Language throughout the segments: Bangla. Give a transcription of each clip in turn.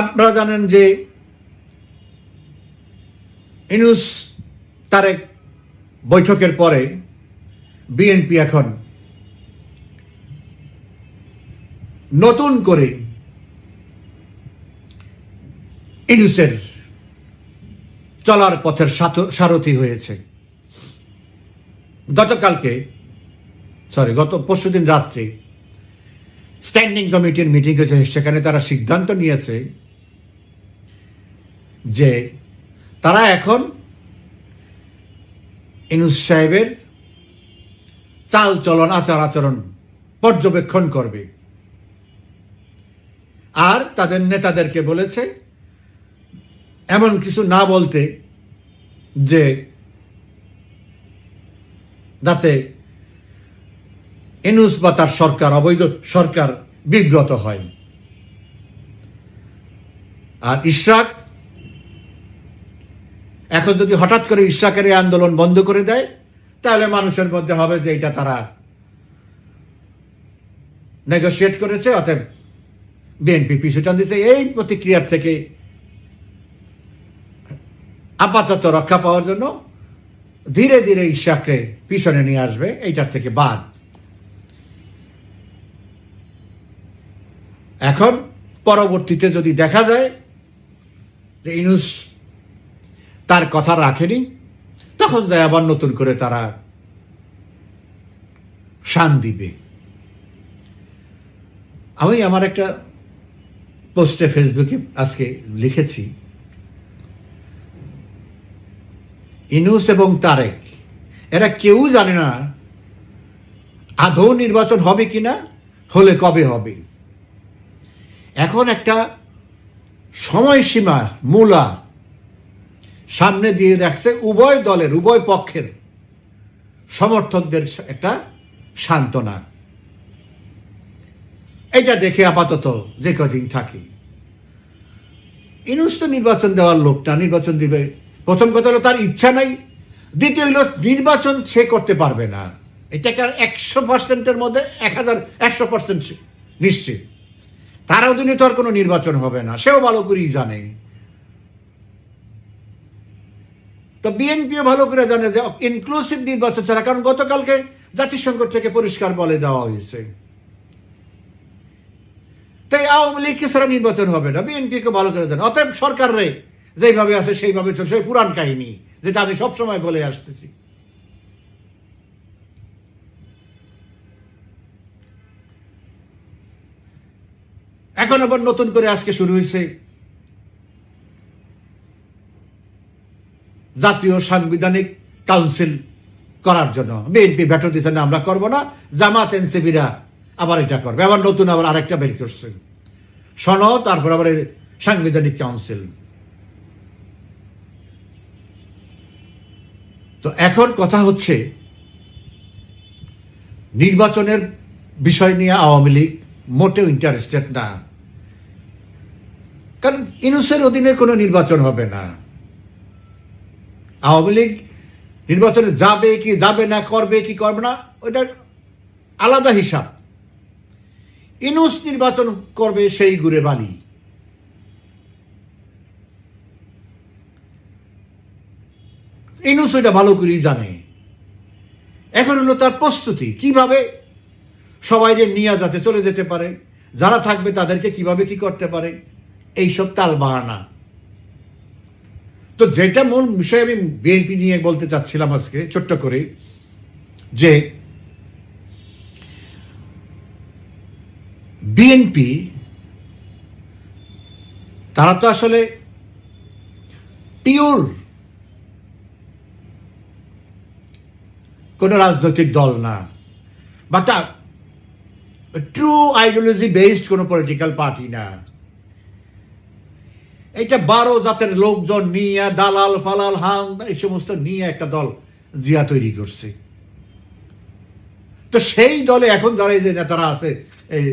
আপনারা জানেন যে ইনুস তারেক বৈঠকের পরে বিএনপি এখন নতুন করে ইনুসের চলার পথের সারথি হয়েছে। গতকালকে সরি গত পরশুদিন রাত্রে স্ট্যান্ডিং কমিটির মিটিং হয়েছে, সেখানে তারা সিদ্ধান্ত নিয়েছে যে তারা এখন ইনুস সাহেবের চাল চলন আচার আচরণ পর্যবেক্ষণ করবে। আর তাদের নেতাদেরকে বলেছে, এমন কিছু না বলতে যে যাতে এনুস বা তার সরকার, অবৈধ সরকার বিব্রত হয়। আর ইশরাক এখন যদি হঠাৎ করে ইশরাকের আন্দোলন বন্ধ করে দেয়, তাহলে মানুষের মধ্যে হবে যে এটা তারা নেগোসিয়েট করেছে, অতএব বিএনপি পিছুটান দিতে এই প্রতিক্রিয়ার থেকে আপাতত রক্ষা পাওয়ার জন্য ধীরে ধীরে ইশাককে পিছনে নিয়ে আসবে, এইটার থেকে বাদ। এখন পরবর্তীতে যদি দেখা যায় যে ইনুস তার কথা রাখেনি, তখন যায় আবার নতুন করে তারা শান দিবে। আমি আমার একটা পোস্টে ফেসবুকে আজকে লিখেছি, ইনুস এবং তারেক, এরা কেউ জানে না আদৌ নির্বাচন হবে কিনা, হলে কবে হবে। এখন একটা সময়সীমা, মূলা সামনে দিয়ে রাখছে উভয় দলের, উভয় পক্ষের সমর্থকদের একটা সান্ত্বনা। এটা দেখে আপাতত যে কদিন থাকি। ইনুস তো নির্বাচন দেওয়ার লোকটা নির্বাচন দিবে। প্রথম কথা হলো তার ইচ্ছা নাই, দ্বিতীয় হলো নির্বাচন সে করতে পারবে না। এটাকে আর একশো পার্সেন্টের মধ্যে এক হাজার, একশো পার্সেন্ট নিশ্চিত? তার অধীনে তো আর কোনো নির্বাচন হবে না, সেও ভালো করেই জানে। তো বিএনপিও ভালো করে জানে যে ইনক্লুসিভ নির্বাচন ছাড়া, কারণ গতকালকে জাতিসংঘ থেকে পরিষ্কার বলে দেওয়া হয়েছে। তাই আওয়ামী লীগকে ছাড়া নির্বাচন হবে না? বিএনপিকে ভালো করে জানে। অতএব সরকার রে যেইভাবে আছে, সেইভাবে চলছে। পুরান কাহিনী, যেটা আমি সবসময় বলে আসতেছি। এখন আবার নতুন করে আজকে শুরু হয়েছে জাতীয় সাংবিধানিক কাউন্সিল করার জন্য। বিএনপি ভেটো দিতে না, আমরা করব না। জামাত এনসিবিরা আবার এটা করবে। আবার নতুন আবার আরেকটা বের করছে। সনদ, তারপর আবার সাংবিধানিক কাউন্সিল। তো এখন কথা হচ্ছে, নির্বাচনের বিষয় নিয়ে আওয়ামী লীগ মোটেও ইন্টারেস্টেড না। কারণ ইনুসের অধীনে কোনো নির্বাচন হবে না। আওয়ামী লীগ নির্বাচনে যাবে কি যাবে না, করবে কি করবে না ওটা আলাদা হিসাব। ইনুস নির্বাচন করবে সেই গুড়ে বালি। ইনুস ওইটা ভালো করেই জানে। এখন হলো তার প্রস্তুতি, কীভাবে সবাই যে নিয়ে যাতে চলে যেতে পারে, যারা থাকবে তাদেরকে কীভাবে কি করতে পারে, এইসব তাল বাহানা। তো যেটা মূল বিষয় আমি বিএনপি নিয়ে বলতে চাচ্ছিলাম আজকে, ছোট্ট করে, যে বিএনপি তারা তো আসলে পিওর কোন রাজনৈতিক দল না বা তা ট্রু আইডিওলজি বেসড কোনো পলিটিক্যাল পার্টি না। এটা বারো জাতের লোকজন নিয়ে, দালাল, ফালাল হান এই সমস্ত নিয়ে একটা দল জিয়া তৈরি করছে। তো সেই দলে এখন যারা এই যে নেতারা আছে, এই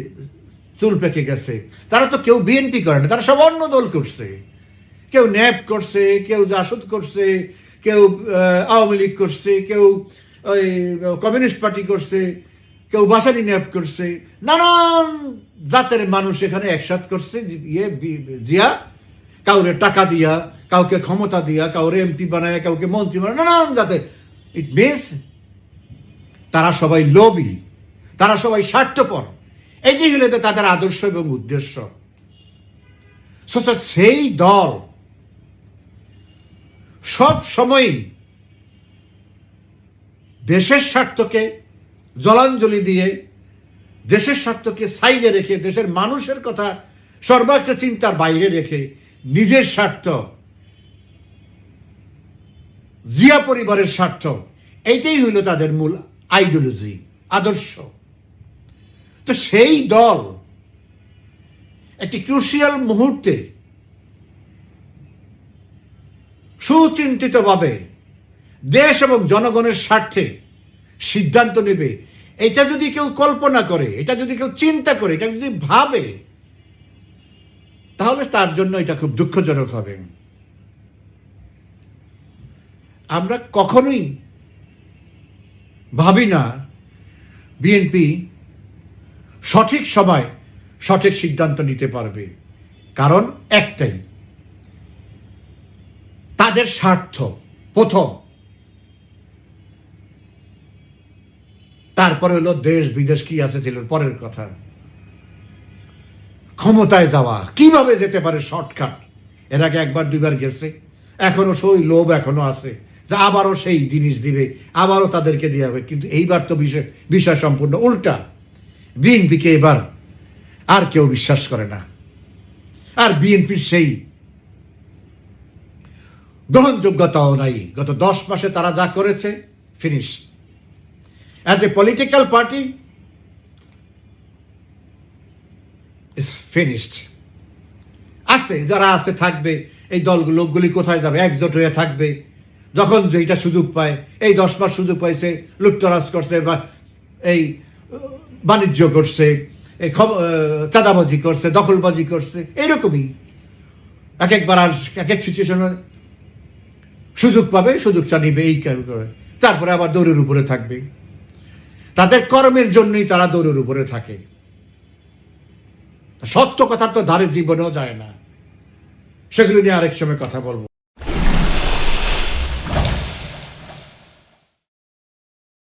চুল পেকে গেছে, তারা তো কেউ বিএনপি করে না, তারা সব অন্য দল করছে। কেউ ন্যাপ করছে, কেউ জাসদ করছে, কেউ আওয়ামী লীগ করছে, কেউ, ওই, কমিউনিস্ট পার্টি করছে, কেউ বাসানি নিয়োগ করছে। নানান জাতের মানুষ এখানে একসাথ করছে ইয়ে জিয়া কাউরে টাকা দিয়া, কাউকে ক্ষমতা দিয়া, কাউরে এমপি বানায়, কাউকে মন্ত্রী বানায়, নানান জাতের। ইট মিনস তারা সবাই লোভী, তারা সবাই স্বার্থপর। যে হলো তাদের আদর্শ এবং উদ্দেশ্য। সেই দল সব সময়ই দেশের স্বার্থকে জলাঞ্জলি দিয়ে, দেশের স্বার্থকে সাইডে রেখে, দেশের মানুষের কথা সর্বাগ্রে চিন্তার বাইরে রেখে নিজের স্বার্থ, জিয়া পরিবারের স্বার্থ, এইটাই হইল তাদের মূল আইডিওলজি আদর্শ। তো সেই দল একটি ক্রুশিয়াল মুহূর্তে সুচিন্তিতভাবে দেশ এবং জনগণের স্বার্থে সিদ্ধান্ত নেবে। এটা যদি কেউ কল্পনা করে, এটা যদি কেউ চিন্তা করে, এটা যদি ভাবে তাহলে তার জন্য এটা খুব দুঃখজনক হবে। আমরা কখনোই ভাবি না বিএনপি সঠিক সময় সঠিক সিদ্ধান্ত নিতে পারবে। কারণ একটাই, তাদের স্বার্থ প্রথম। তারপরে হলো দেশ বিদেশ কি আছে ছিল, পরের কথা। ক্ষমতায় যাওয়া, কীভাবে যেতে পারে শর্টকাট এর আগে একবার, দুইবার গেছে। এখনও সেই লোভ এখনও আছে যে আবারও সেই জিনিস দিবে, আবারও তাদেরকে দিয়ে হবে। কিন্তু এইবার তো বিষয় বিষয় সম্পূর্ণ উল্টা। বিএনপিকে এবার আর কেউ বিশ্বাস করে না। আর বিএনপির সেই গ্রহণযোগ্যতাও নাই। গত দশ মাসে তারা যা করেছে finish as a political party finished আছে, যারা আছে, থাকবে। এই দলগুলো, লোকগুলি কোথায় যাবে? একজোট হয়ে থাকবে। যখন যেটা সুযোগ পায়, এই দশ মাস সুযোগ পাইছে, লুটতরাজ করছে বা এই বাণিজ্য করছে, এই চাঁদাবাজি করছে, দখলবাজি করছে, এরকমই। এক একবার আর এক এক সিচুয়েশনে সুযোগ পাবে সুযোগটা নিবে এই করে। তারপরে আবার দৌড়ের উপরে থাকবে। তাদের কর্মের জন্যই তারা দৌড়ের উপরে থাকে। সত্য কথা তো ধারে জীবনেও যায় না। সেগুলো নিয়ে আরেক সময় কথা বলব।